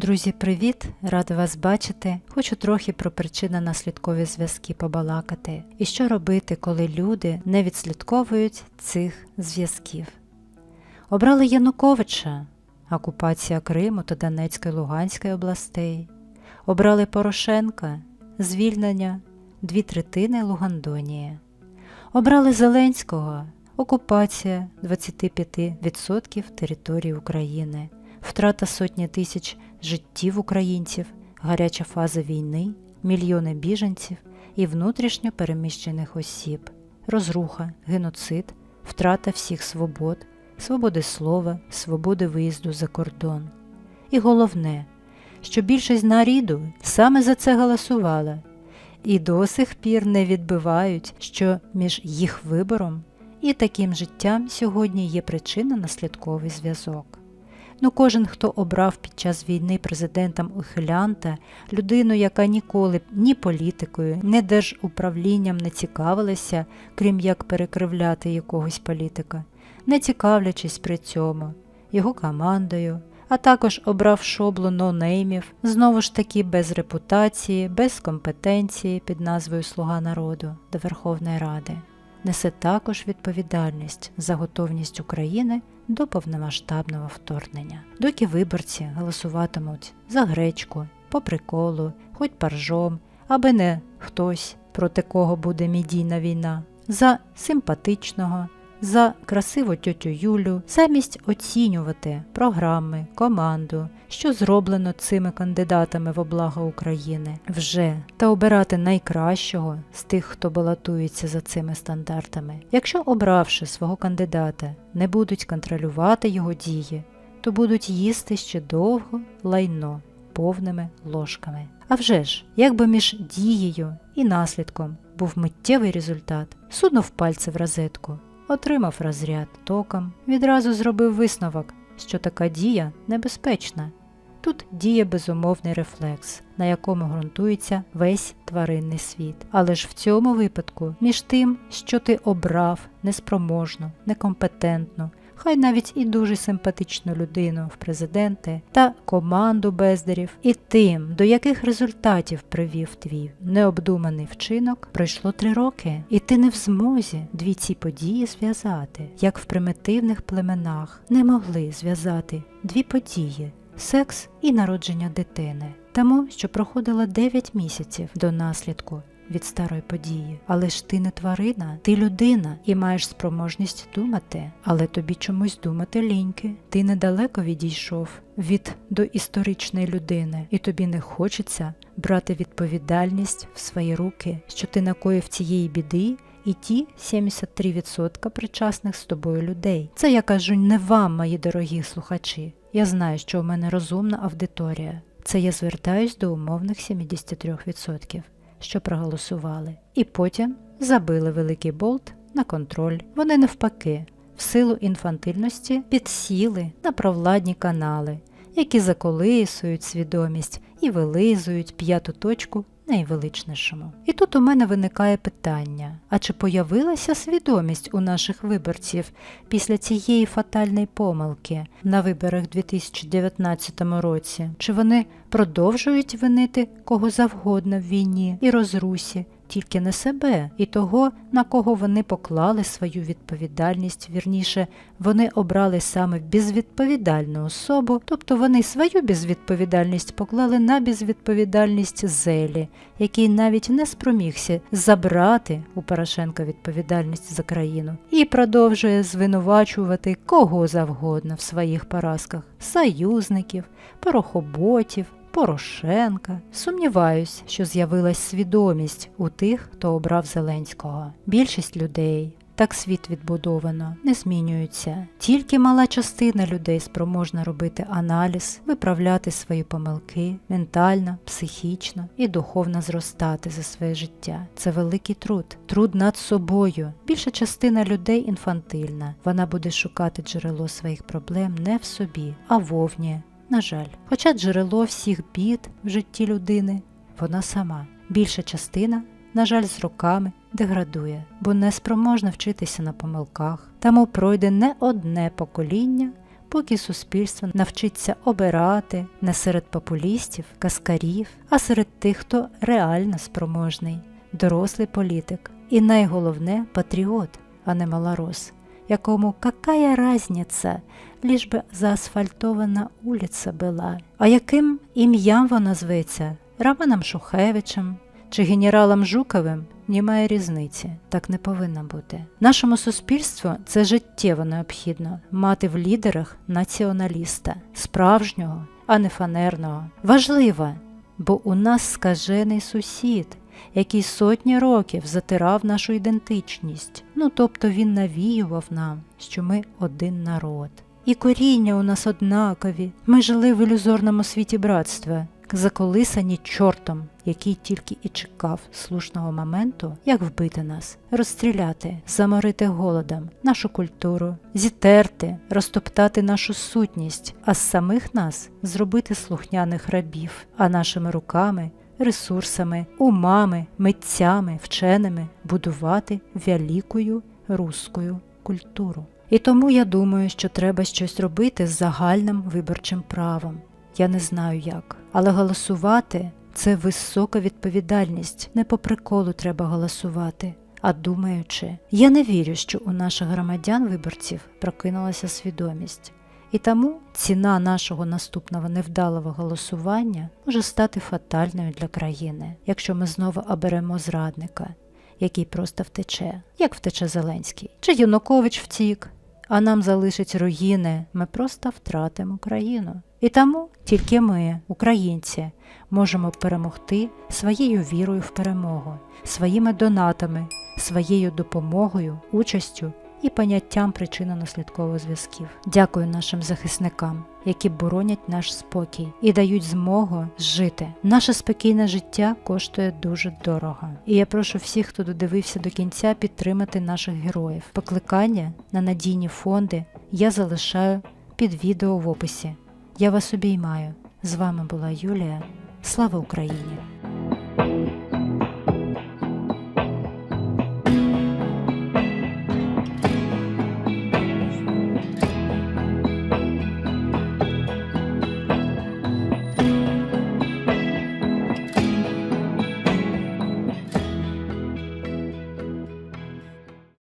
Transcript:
Друзі, привіт! Рада вас бачити. Хочу трохи про причинно-наслідкові зв'язки побалакати. І що робити, коли люди не відслідковують цих зв'язків. Обрали Януковича, окупація Криму та Донецької Луганської областей. Обрали Порошенка, звільнення дві третини Лугандонії. Обрали Зеленського, окупація 25% території України, втрата сотні тисяч життів українців, гаряча фаза війни, мільйони біженців і внутрішньо переміщених осіб, розруха, геноцид, втрата всіх свобод, свободи слова, свободи виїзду за кордон. І головне, що більшість народу саме за це голосувала, і до сих пір не відбивають, що між їх вибором і таким життям сьогодні є причинно-наслідковий зв'язок. Ну, кожен, хто обрав під час війни президентом ухилянта, людину, яка ніколи ні політикою, ні держуправлінням не цікавилася, крім як перекривляти якогось політика, не цікавлячись при цьому, його командою, а також обрав шоблу нонеймів, знову ж таки без репутації, без компетенції під назвою Слуга народу до Верховної Ради. Несе також відповідальність за готовність України до повномасштабного вторгнення. Доки виборці голосуватимуть за гречку, по приколу, хоч паржом, аби не хтось, проти кого буде медійна війна, за симпатичного, за красиву тьотю Юлю, замість оцінювати програми, команду, що зроблено цими кандидатами в облаго України, вже та обирати найкращого з тих, хто балотується за цими стандартами. Якщо обравши свого кандидата, не будуть контролювати його дії, то будуть їсти ще довго лайно повними ложками. А вже ж, якби між дією і наслідком був миттєвий результат, сунув пальці в розетку, отримав розряд током, відразу зробив висновок, що така дія небезпечна. Тут діє безумовний рефлекс, на якому ґрунтується весь тваринний світ. Але ж в цьому випадку, між тим, що ти обрав неспроможну, некомпетентну, хай навіть і дуже симпатичну людину в президенти та команду бездарів, і тим, до яких результатів привів твій необдуманий вчинок, пройшло три роки, і ти не в змозі дві ці події зв'язати, як в примітивних племенах. Не могли зв'язати дві події секс і народження дитини, тому що проходило 9 місяців до наслідку від старої події. Але ж ти не тварина, ти людина і маєш спроможність думати, але тобі чомусь думати ліньки. Ти недалеко відійшов від доісторичної людини, і тобі не хочеться брати відповідальність в свої руки, що ти накоїв цієї біди. І ті 73% причасних з тобою людей. Це я кажу не вам, мої дорогі слухачі. Я знаю, що у мене розумна аудиторія. Це я звертаюсь до умовних 73%, що проголосували. І потім забили великий болт на контроль. Вони навпаки, в силу інфантильності підсіли на провладні канали, які заколисують свідомість і вилизують п'яту точку найвеличнішому. І тут у мене виникає питання: а чи появилася свідомість у наших виборців після цієї фатальної помилки на виборах 2019 році? Чи вони продовжують винити кого завгодно в війні і розрусі? Тільки не себе і того, на кого вони поклали свою відповідальність, вірніше, вони обрали саме безвідповідальну особу, тобто вони свою безвідповідальність поклали на безвідповідальність Зелі, який навіть не спромігся забрати у Порошенка відповідальність за країну, і продовжує звинувачувати кого завгодно в своїх поразках союзників, порохоботів. Порошенка. Сумніваюсь, що з'явилась свідомість у тих, хто обрав Зеленського. Більшість людей, так світ відбудовано, не змінюються. Тільки мала частина людей спроможна робити аналіз, виправляти свої помилки, ментально, психічно і духовно зростати за своє життя. Це великий труд, труд над собою. Більша частина людей інфантильна. Вона буде шукати джерело своїх проблем не в собі, а вовні. На жаль, хоча джерело всіх бід в житті людини, вона сама. Більша частина, на жаль, з роками деградує, бо не спроможна вчитися на помилках, тому пройде не одне покоління, поки суспільство навчиться обирати не серед популістів, каскарів, а серед тих, хто реально спроможний, дорослий політик і найголовне патріот, а не малорос, якому какая разниця, ліж би заасфальтована улиця була. А яким ім'ям вона зветься? Романом Шухевичем чи генералом Жуковим? Немає різниці, так не повинно бути. Нашому суспільству це життєво необхідно мати в лідерах націоналіста, справжнього, а не фанерного. Важливо, бо у нас скажений сусід, який сотні років затирав нашу ідентичність. Ну тобто він навіював нам, що ми один народ. І коріння у нас однакові. Ми жили в ілюзорному світі братства, заколисані чортом, який тільки і чекав слушного моменту, як вбити нас, розстріляти, заморити голодом нашу культуру, зітерти, розтоптати нашу сутність, а з самих нас зробити слухняних рабів, а нашими руками. Ресурсами, умами, митцями, вченими будувати великою руською культуру. І тому я думаю, що треба щось робити з загальним виборчим правом. Я не знаю як, але голосувати це висока відповідальність. Не по приколу треба голосувати, а думаючи. Я не вірю, що у наших громадян-виборців прокинулася свідомість. І тому ціна нашого наступного невдалого голосування може стати фатальною для країни, якщо ми знову оберемо зрадника, який просто втече, як втече Зеленський, чи Янукович втік, а нам залишить руїни, ми просто втратимо країну. І тому тільки ми, українці, можемо перемогти своєю вірою в перемогу, своїми донатами, своєю допомогою, участю і поняттям причинно-наслідкових зв'язків. Дякую нашим захисникам, які боронять наш спокій і дають змогу жити. Наше спокійне життя коштує дуже дорого. І я прошу всіх, хто додивився до кінця, підтримати наших героїв. Покликання на надійні фонди я залишаю під відео в описі. Я вас обіймаю. З вами була Юлія. Слава Україні!